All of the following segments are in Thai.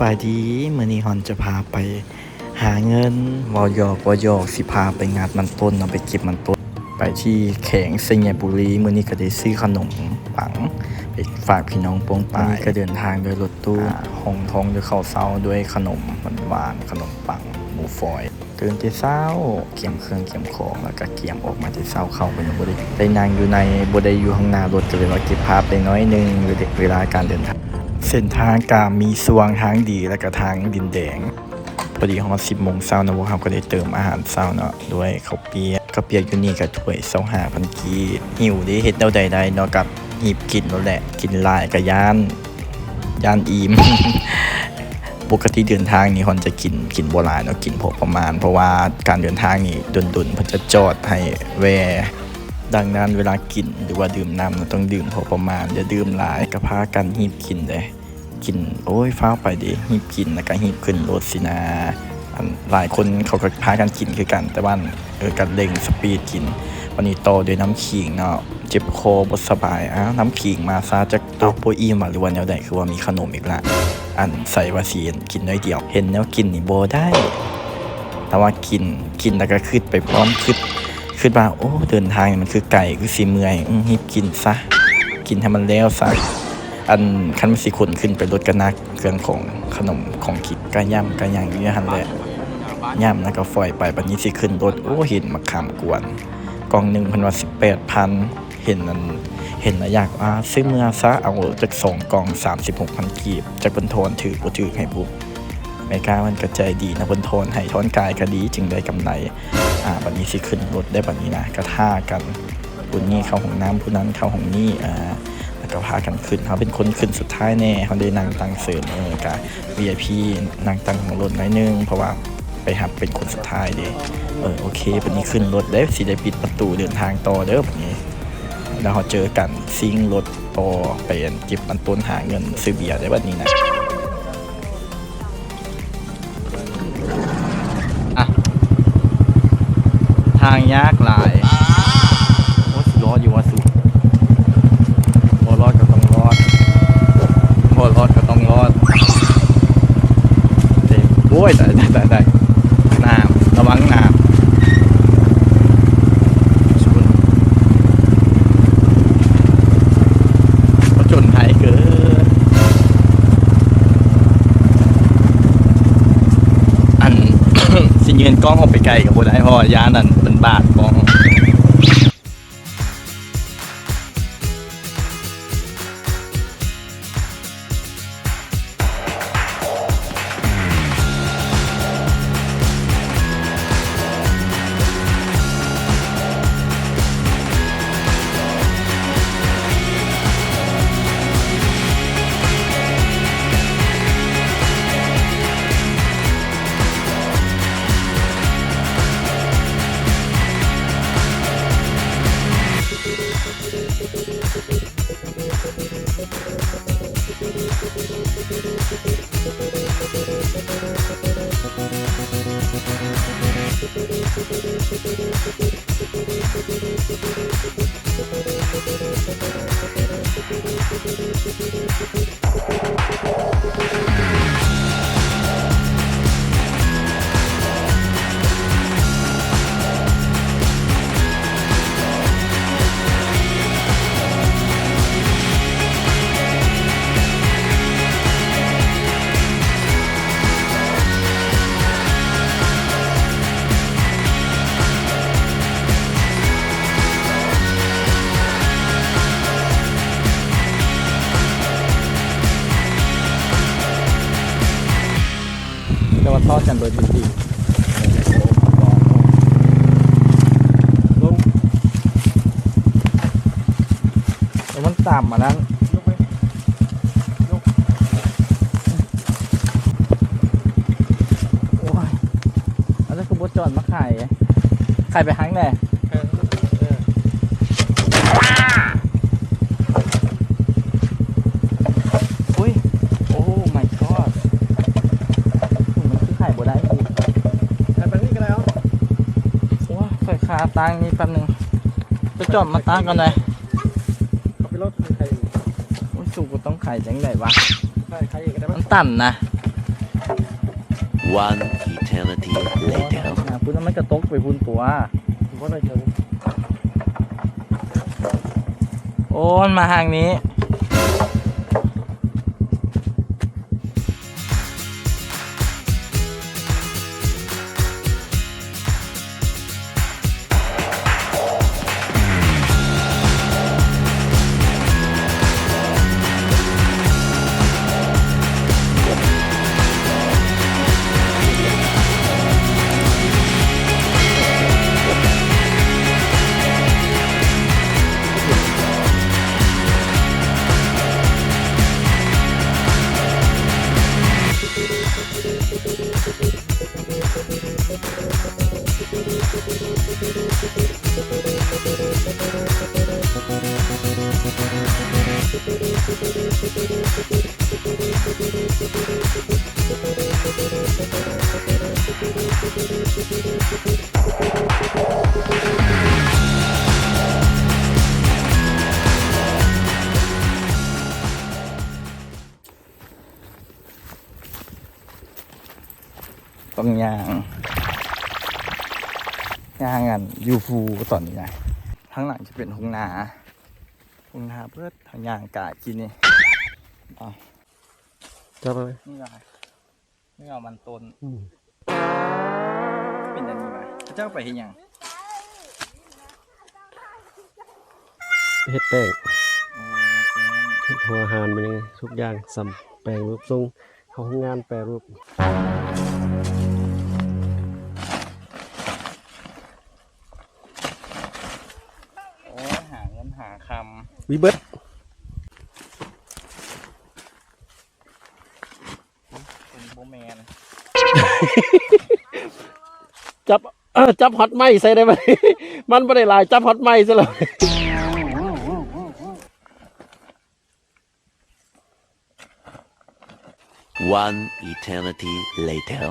บายดีมื่อนี้ฮอนจะพาไปหาเงินวอยอกวอยอกสิพาไปงานมันต้นเอาไปเก็บมันต้น ไปที่แข็งเซงยบุรีมื่อนี้ก็ได้ซื้อขนมปังไปฝากพี่น้องโปงปายก็เดินทางโดยรถตู้ห้องท้องด้วยข้าวเซาด้วยขนมหวานๆขนมปังหมูฝอยตื่นที่เช้าเกี่ยมเครื่องเกี่ยมของแล้วก็เกี่ยมออกมาที่เช้าเข้าไปในบริได้นั่งอยู่ในบริอยู่ข้างหน้ารถก็เลยว่าเก็บภาพได้น้อยหนึงเวลาการเดินทาง เส้นทางกามีสว่างทางดีและก็ทางดินแดง พอดีของสิบโมงเช้านะพวกเราก็ได้เติมอาหารเช้าเนาะด้วยข้าวเปียกข้าวเปียกอยู่นี่กับถ้วยเช้าหาพันกีหิวดิเฮ็ดเดาใดๆเนาะกับหีบกินนั่นแหละ กินลายกับย่านย่านอิ่มปกติเดินทางนี่ฮอนจะกินกินโบราณเนาะกินพอประมาณ เพราะว่าการเดินทางนี่ดุนๆเพิ่นจะจอดให้แว ดังนั้นเวลากินหรือว่าดื่มน้ำเราต้องดื่มพอประมาณอย่าดื่มหลายก็พากันหีบกินเลยกินโอ้ยฟ้าไปดิหีบกินแล้วก็หีบขึ้นรถสินะหลายคนเขาก็พากันกินคือกัน แต่ว่าเออกันเร่งสปีดกิน วันนี้โตด้วยน้ำขิงเนาะเจ็บคอบสบายอ้าวน้ำขิงมาซาจากตัวโปอีมาหรือว่าแนวใดคือว่ามีขนมอีกละอันใส่วาซีนกินน้อยเดียว เห็นแนวกินนี่โบได้ แต่ว่ากินกินแล้วก็ขึ้นไปพร้อมขึ้น ขึ้นมาโอ้เดินทางมันคือไก่คือสีเมื่อยอื้อหิบกินซะ กินให้มันแล้วซะอันคันมันสิขนขึ้นไปรถกันนักเครื่องของขนมของกินกาย่ำกาย่างอยู่ในหันแหละย่ำแล้วก็ฝอยไปบัดนี้สิขึ้นรถโอ้เห็นมะขามกวนกล่องหนึ่งพันว่าสิบแปดพันเห็นนันเห็นแล้วอยากอ่าซื้อเมื่อซะเอาจากสองกล่องสามสิบหกพันกีบจากบนโทนถือบ่ถือให้ปุ๊บ แม่ก้ามันกระใจดีนะบนโทนให้ทอนกายก็ดีจึงได้กำไรอ่าบัดนี้สิขึ้นรถได้บัดนี้นะกระท่ากันผู้นี้เข้าห้องน้ำผู้นั้นเข้าห้องนี้อ่าแล้วก็พากันขึ้นเขาเป็นคนขึ้นสุดท้ายแน่เขาได้นั่งตังเสริมเออกะ VIP นั่งตังของรถน้อยนึงเพราะว่าไปหับเป็นคนสุดท้ายเด้เออโอเคบัดนี้ขึ้นรถได้สิได้ปิดประตูเดินทางต่อเด้อบัดนี้ แล้วเราเจอกันซิงรถต่อไปเก็บมันต้นหาเงินซื้อเบียร์ได้บัดนี้นะ ทางยากหลายโอ้สิรอดอยู่ว่าสุบ่รอดก็ต้องรอดบ่รอดก็ต้องรอดเด็กโอ้ยได้ได้ได้ได้น้ำระวังน้ำชุนก็จนไทยเกิน อัน สิยืน กล้องออกไปไกลกับคนไอ้พ่อยานั่นเป็นบาด ันโดยจริงลุงแล้วมันต่ำมานั้นโอ้ยแล้วก็บดจอดมาขายขายไปครั้งแน่อุ้ย โอ้ my god มันคือไข่บ่ได้อีก แต่เป็นนี่ก็แล้ว โอ้ยไฟคาตั้งนี่แป๊บนึงไปจอดมาตั้งก่อนเลยขับไปรถใครโอ้ยสูกก็ต้องไข่จังไดวะใครใครอีกได้ไหมมันตันนะ One eternity later. หาพุ่นมันกระตกไปพุ่นตัว ผมว่าอะไรเจอโอ้มันมาทางนี้ ต้องยางยางกันยูฟูตอนนี้นะทั้งหลังจะเป็นหงนาหงนาเพื่อทางยางกากินนี่ จับไปนี่ไงนี่เอามันต้นอืมเป็นอันนี้ไหมพระเจ้าไปเห็นยังเฮ็ดแป้งโอ้เฮ็ดหัวอาหารเป็นยังไงทุกอย่างสำแปลงรูปทรงเขาทำงานแปรรูปโอ้หาเงินหาควิเบิร์ตำเป็นโบแมน จับเออจับฮอตไม้ใส่ได้ไหมมันไม่ได้ลายจับฮอตไม้ซะเลย One eternity later.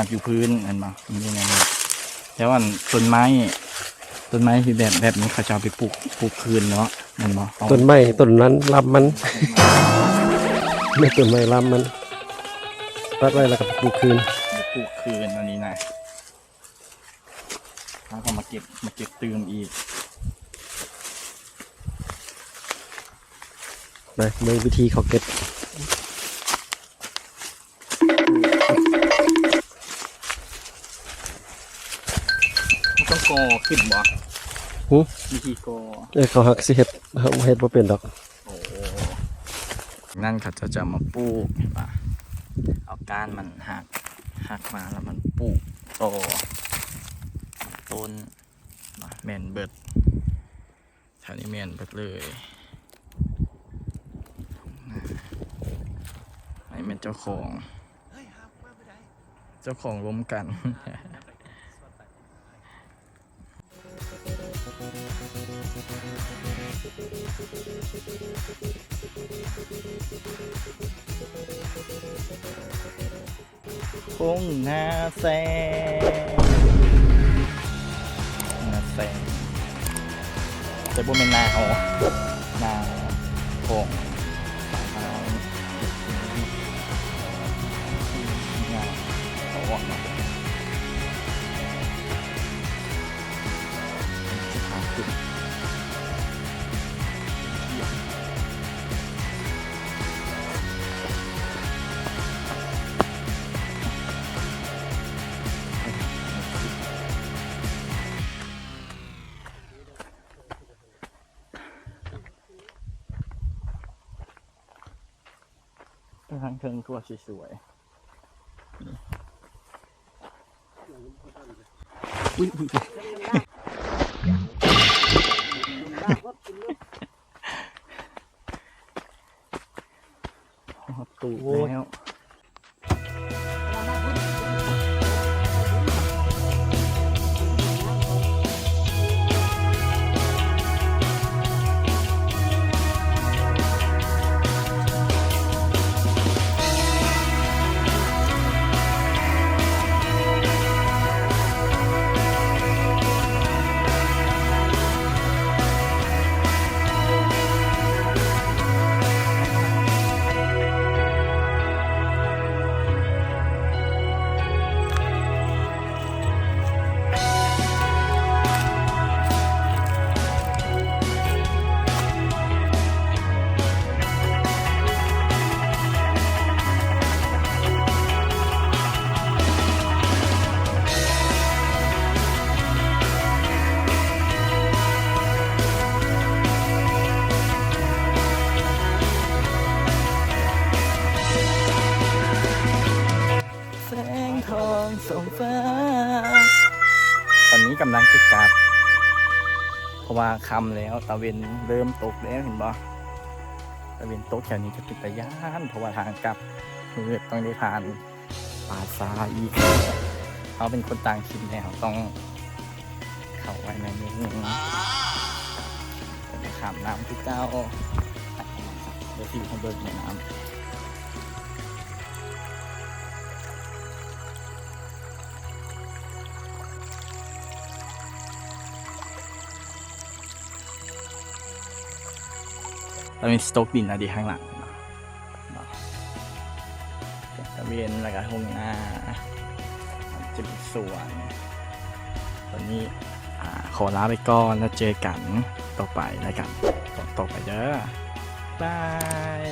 ก็จะงานอยู่พื้นเห็นไหมนี่นะแล้วอันต้นไม้ต้นไม้ที่แบบแบบนี้เขาจะเอาไปปลูกปลูกคืนเนาะเห็นไหมเอาต้นไม้ต้นนั้นลำมันไม่ต้นไม้ลำมันตัดไว้แล้วก็ปลูกคืนไปปลูกคืนอันนี้นะแล้วก็มาเก็บมาเก็บตืมอีกนะเมืองวิธีเขาเก็บ กอขึ้นบ่หูวิธีกอเอ้ยเขาหักสิเฮ็ดเขาเฮ็ดบ่เป็นดอกโอ้นั่นเขาจะจะมาปลูกเห็นปะเอาก้านมันหักหักมาแล้วมันปลูกต่อต้นมาแมนเบิดแถวนี้แมนเบิดเลยไอ้แมนเจ้าของ เจ้าของล้มกัน คงนาแซนาแซงแต่บ่เป็นนาเอนาโคงสายอ ทางเทิงทั่วสวยๆอุ้ยอุ้ยตูดแล้ว ราะว่าคำแล้วตะเวนเริ่มตกแล้วเห็นบ่ตะเวนตกแถวนี้จะเป็นตะย่านเพราะว่าทางกลับมืดต้องได้ผ่านป่าซาอีกเขาเป็นคนต่างถิ่นแล้วต้องเข้าไว้ในนี้ไปขามน้ำที่เจ้าเดี๋ยวที่เขาเบิกในน้ำ เรามีสต็อกดินอะดีข้างหลังเนาะเนาะตะเวนแล้วก็ห้องน้าจะมีสวนตอนนี้ขอลาไปก่อนแล้วเจอกันต่อไปแล้วกันต่อต่อไปเด้อบาย